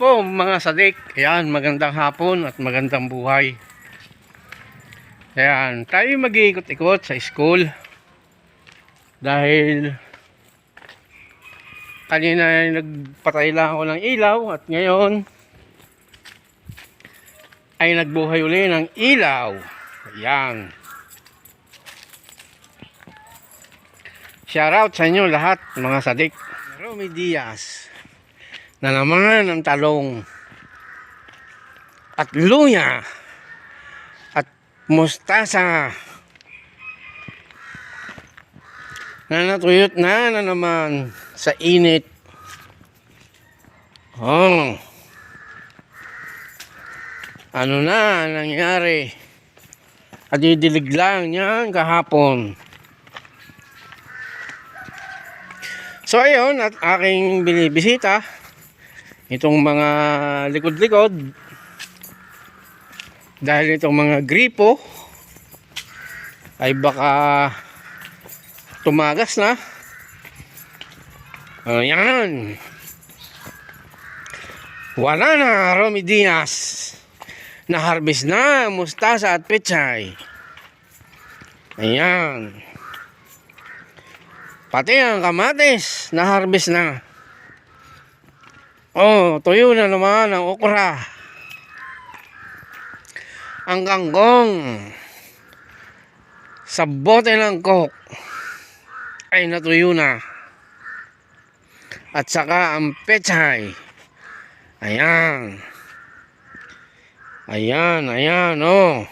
po mga sadik. Ayan, magandang hapon at magandang buhay. Ayan, tayo mag-iikot-ikot sa school. Dahil kanina ay nagpatay lang ako ng ilaw at ngayon ay nagbuhay uli ng ilaw. Ayan. Shoutout sa inyo lahat mga sadik. Romy Diaz na naman ang talong at luya at mustasa na natuyot na na naman sa init. Oh. Ano na ang nangyari? At idilig lang yan kahapon. So ayun, at aking binibisita itong mga likod-likod dahil itong mga gripo ay baka tumagas na. Ayan. Wala na, Romy Diaz. Na-harvest na, mustasa at pechay. Ayan. Pati ang kamatis, na-harvest na. Oh, tuyo na naman ang okra. Ang kangkong sa bote ng coke ay natuyo na. At saka ang pechay. Ayan. Ayan, ayan, oh.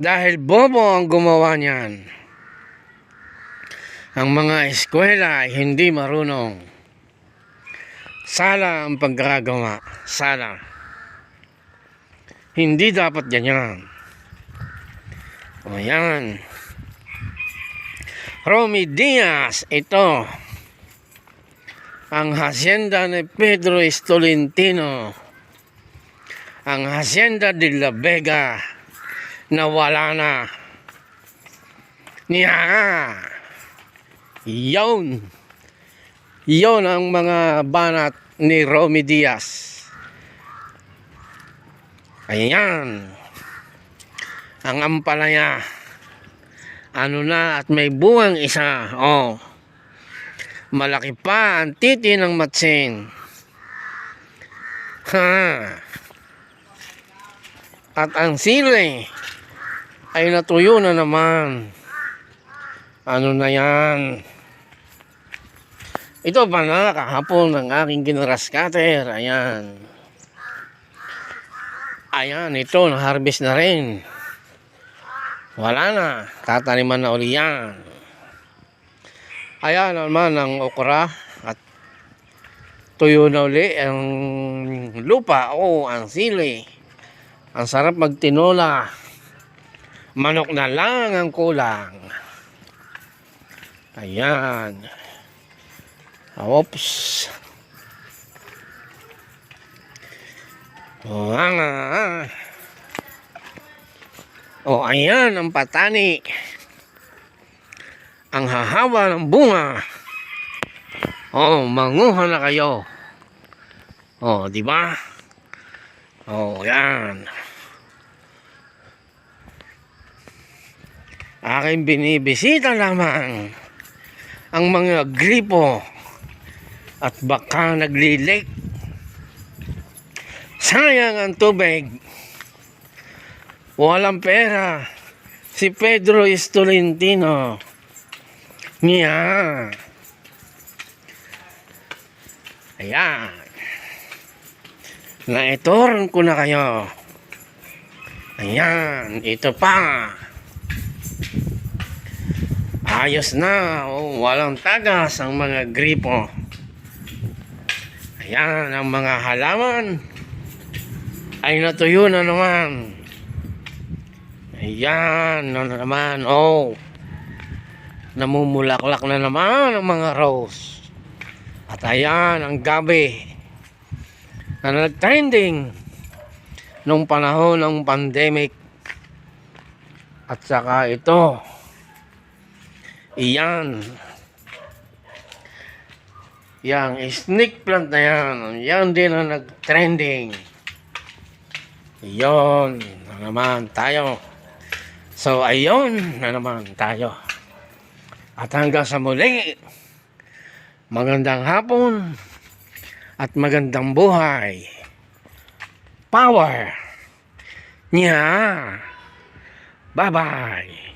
Dahil bobo ang gumawa niyan. Ang mga eskwela ay hindi marunong. Sala ang pagkagawa. Sala. Hindi dapat ganyan. O yan. Romy Diaz, ito. Ang hacienda ni Pedro Estolentino. Ang hacienda de la Vega na wala na. Niya. Yun. Yun ang mga banat ni Romy Diaz. Ayan. Ang ampalaya. Ano na at may buwang isa. Oh. Malaki pa ang titi ng matsin. Ha. At ang sili ay natuyo na naman. Ano na yan? Ito pa na kahapon ng aking ginaras cutter. Ayan. Ayan, ito na-harvest na rin. Wala na. Tataniman na uli yan. Ayan naman ang okra at tuyo na uli ang lupa o ang sili. Ang sarap magtinola. Manok na lang ang kulang. Ayan. Oops. Oh, nga. Oh, ayan ang patani. Ang hahaba ng bunga. Oh, manguha na kayo. Oh, di ba? Oh, yan. Aking binibisita lamang ang mga gripo at baka naglilik. Sayang ang tubig. Walang pera. Si Pedro Estolentino. Niya. Ayan. Naitoron ko na kayo. Ayan. Ito pa. Ayos na. Oh, walang tagas ang mga gripo. Ayan ang mga halaman ay natuyo na naman. Ayan na naman. Oh. Namumulaklak na naman ang mga rose. At ayan ang gabi na nag-trending nung panahon ng pandemic. At saka ito. Iyan. Yang snake plant na yan, yan din ang nag-trending. Yon na naman tayo. So, ayun na naman tayo. At hanggang sa muli, magandang hapon at magandang buhay. Power! Nya! Bye-bye!